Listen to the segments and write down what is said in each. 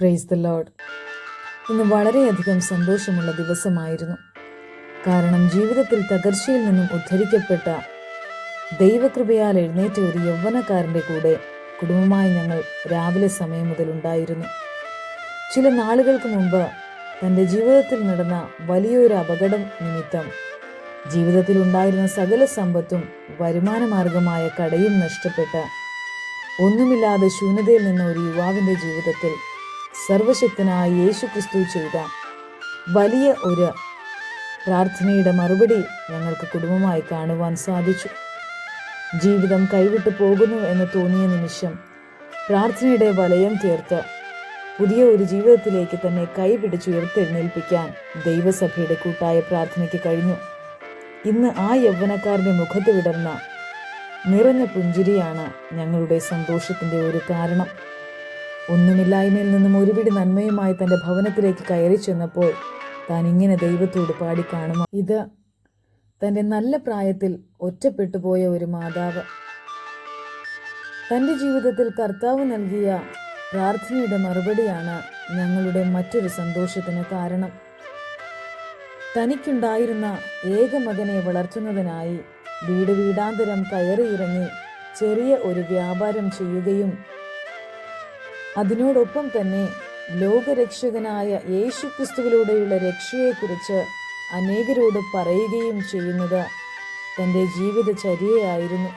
Praise the load ഇന്ന് വളരെയധികം സന്തോഷമുള്ള ദിവസമായിരുന്നു. കാരണം ജീവിതത്തിൽ തകർച്ചയിൽ നിന്നും ഉദ്ധരിക്കപ്പെട്ട ദൈവകൃപയാൽ എഴുന്നേറ്റ ഒരു യൗവനക്കാരന്റെ കൂടെ കുടുംബമായി ഞങ്ങൾ രാവിലെ സമയം മുതൽ ഉണ്ടായിരുന്നു. ചില നാളുകൾക്ക് മുമ്പ് തന്റെ ജീവിതത്തിൽ നടന്ന വലിയൊരു അപകടം നിമിത്തം ജീവിതത്തിൽ ഉണ്ടായിരുന്ന സകല സമ്പത്തും വരുമാനമാർഗമായ കടയും നഷ്ടപ്പെട്ട ഒന്നുമില്ലാതെ ശൂന്യതയിൽ നിന്ന ഒരു യുവാവിന്റെ ജീവിതത്തിൽ സർവശക്തനായ യേശു ക്രിസ്തു ചെയ്ത വലിയ ഒരു പ്രാർത്ഥനയുടെ മറുപടി ഞങ്ങൾക്ക് കുടുംബമായി കാണുവാൻ സാധിച്ചു. ജീവിതം കൈവിട്ടു പോകുന്നു എന്ന് തോന്നിയ നിമിഷം പ്രാർത്ഥനയുടെ വലയം തീർത്ത് പുതിയ ഒരു ജീവിതത്തിലേക്ക് തന്നെ കൈപിടിച്ച് ഉയർത്തെഴുന്നേൽപ്പിക്കാൻ ദൈവസഭയുടെ കൂട്ടായ പ്രാർത്ഥനയ്ക്ക് കഴിഞ്ഞു. ഇന്ന് ആ യൗവനക്കാരുടെ മുഖത്ത് വിടർന്ന നിറഞ്ഞ പുഞ്ചിരിയാണ് ഞങ്ങളുടെ സന്തോഷത്തിന്റെ ഒരു കാരണം. ഒന്നുമില്ലായ്മയിൽ നിന്നും ഒരുപിടി നന്മയുമായി തന്റെ ഭവനത്തിലേക്ക് കയറി ചെന്നപ്പോൾ താൻ ഇങ്ങനെ ദൈവത്തോട് പാടി കാണുമ? ഇത് തന്റെ നല്ല പ്രായത്തിൽ ഒറ്റപ്പെട്ടു പോയ ഒരു മാതാവ്. തന്റെ ജീവിതത്തിൽ കർത്താവ് നൽകിയ പ്രാർത്ഥനയുടെ മറുപടിയാണ് ഞങ്ങളുടെ മറ്റൊരു സന്തോഷത്തിന് കാരണം. തനിക്കുണ്ടായിരുന്ന ഏക മകനെ വളർത്തുന്നതിനായി വീട് വീടാന്തരം കയറിയിറങ്ങി ചെറിയ ഒരു വ്യാപാരം ചെയ്യുകയും അതിനോടൊപ്പം തന്നെ ലോകരക്ഷകനായ യേശുക്രിസ്തുവിലൂടെയുള്ള രക്ഷയെക്കുറിച്ച് അനേകരോട് പറയുകയും ചെയ്യുന്നത് തന്റെ ജീവിതചര്യയായിരുന്നു.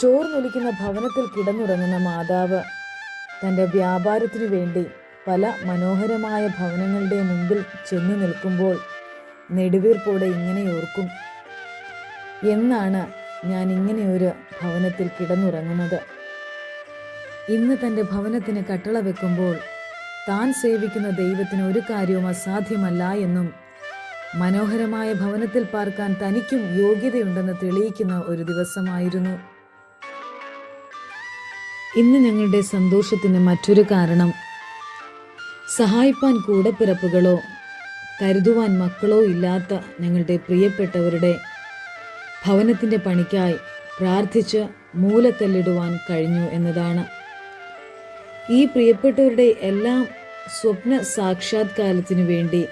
ചോർന്നൊലിക്കുന്ന ഭവനത്തിൽ കിടന്നുറങ്ങുന്ന മാതാവ് തന്റെ വ്യാപാരത്തിനു വേണ്ടി പല മനോഹരമായ ഭവനങ്ങളുടെ മുമ്പിൽ ചെന്നു നിൽക്കുമ്പോൾ നെടുവീർപ്പോടെ ഇങ്ങനെ ഓർക്കും എന്നാണ് ഞാൻ ഇങ്ങനെയൊരു ഭവനത്തിൽ കിടന്നുറങ്ങുന്നത്. ഇന്ന് തന്റെ ഭവനത്തിന് കട്ടള വെക്കുമ്പോൾ താൻ സേവിക്കുന്ന ദൈവത്തിന് ഒരു കാര്യവും അസാധ്യമല്ല എന്നും മനോഹരമായ ഭവനത്തിൽ പാർക്കാൻ തനിക്കും യോഗ്യതയുണ്ടെന്ന് തെളിയിക്കുന്ന ഒരു ദിവസമായിരുന്നു. ഇന്ന് ഞങ്ങളുടെ സന്തോഷത്തിന് മറ്റൊരു കാരണം. സഹായിപ്പാൻ കൂടപ്പിറപ്പുകളോ കരുതുവാൻ മക്കളോ ഇല്ലാത്ത ഞങ്ങളുടെ പ്രിയപ്പെട്ടവരുടെ ഭവനത്തിന്റെ പണിക്കായി പ്രാർത്ഥിച്ച് മൂലക്കല്ലിടുവാൻ കഴിഞ്ഞു എന്നതാണ്. ഈ പ്രിയപ്പെട്ടവരുടെ എല്ലാം സ്വപ്ന സാക്ഷാത്കാരത്തിനു വേണ്ടി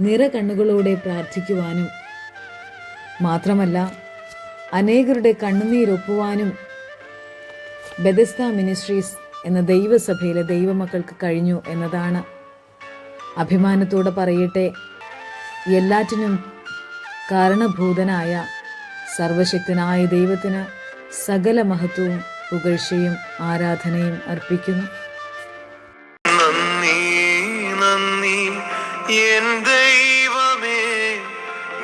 നിറ കണ്ണുകളോടെ പ്രാർത്ഥിക്കുവാനും മാത്രമല്ല അനേകരുടെ കണ്ണുനീരൊപ്പുവാനും ബെദസ്ത മിനിസ്ട്രീസ് എന്ന ദൈവസഭയിലെ ദൈവമക്കൾക്ക് കഴിഞ്ഞു എന്നതാണ് അഭിമാനത്തോടെ പറയട്ടെ. എല്ലാറ്റിനും കാരണഭൂതനായ സർവശക്തനായ ദൈവത്തിന് സകല മഹത്വവും പുകഴ്ചയും ആരാധനയും അർപ്പിക്കുന്നു. നന്ദി നന്ദി എൻ ദൈവമേ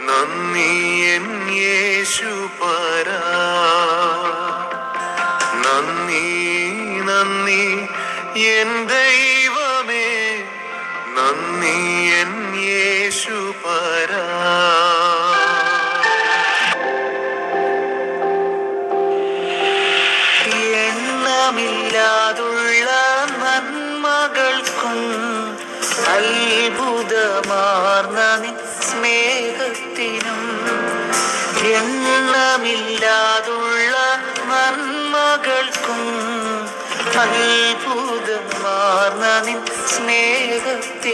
നന്ദി എൻ യേശുപരാ നന്ദി നന്ദി എൻ ദൈവമേ നന്ദി എൻ യേശുപരാ എണ്ണമില്ലാതുള്ള നന്മകൾക്കും അത്ഭുതമാർന്ന സ്നേഹത്തിനും എണ്ണമില്ലാതുള്ള നന്മകൾക്കും അത്ഭുതമാർന്ന സ്നേഹത്തിനും